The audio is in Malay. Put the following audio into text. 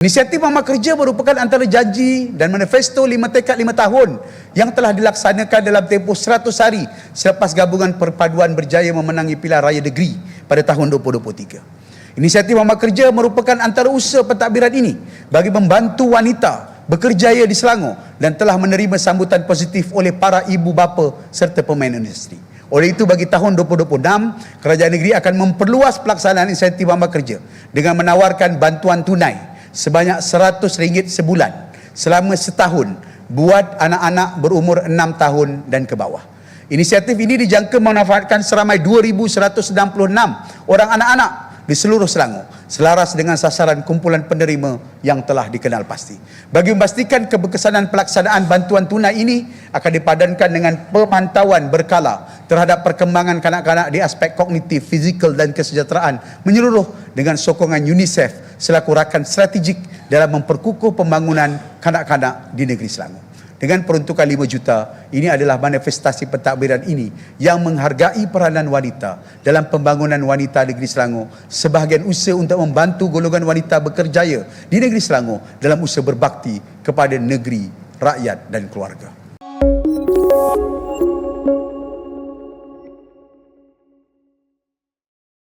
Inisiatif Mama Kerja merupakan antara janji dan manifesto lima tekad lima tahun yang telah dilaksanakan dalam tempoh 100 hari selepas gabungan perpaduan berjaya memenangi pilihan raya negeri pada tahun 2023. Inisiatif Mama Kerja merupakan antara usaha pentadbiran ini bagi membantu wanita bekerjaya di Selangor dan telah menerima sambutan positif oleh para ibu bapa serta pemain industri. Oleh itu bagi tahun 2026, kerajaan negeri akan memperluas pelaksanaan insentif Mama Kerja dengan menawarkan bantuan tunai sebanyak RM100 sebulan selama setahun buat anak-anak berumur 6 tahun dan ke bawah. Inisiatif ini dijangka memanfaatkan seramai 2,196 orang anak-anak di seluruh Selangor selaras dengan sasaran kumpulan penerima yang telah dikenal pasti. Bagi memastikan keberkesanan pelaksanaan bantuan tunai ini akan dipadankan dengan pemantauan berkala terhadap perkembangan kanak-kanak di aspek kognitif, fizikal dan kesejahteraan menyeluruh dengan sokongan UNICEF selaku rakan strategik dalam memperkukuh pembangunan kanak-kanak di negeri Selangor. Dengan peruntukan 5 juta, ini adalah manifestasi pentadbiran ini yang menghargai peranan wanita dalam pembangunan wanita negeri Selangor sebahagian usaha untuk membantu golongan wanita bekerjaya di negeri Selangor dalam usaha berbakti kepada negeri, rakyat dan keluarga.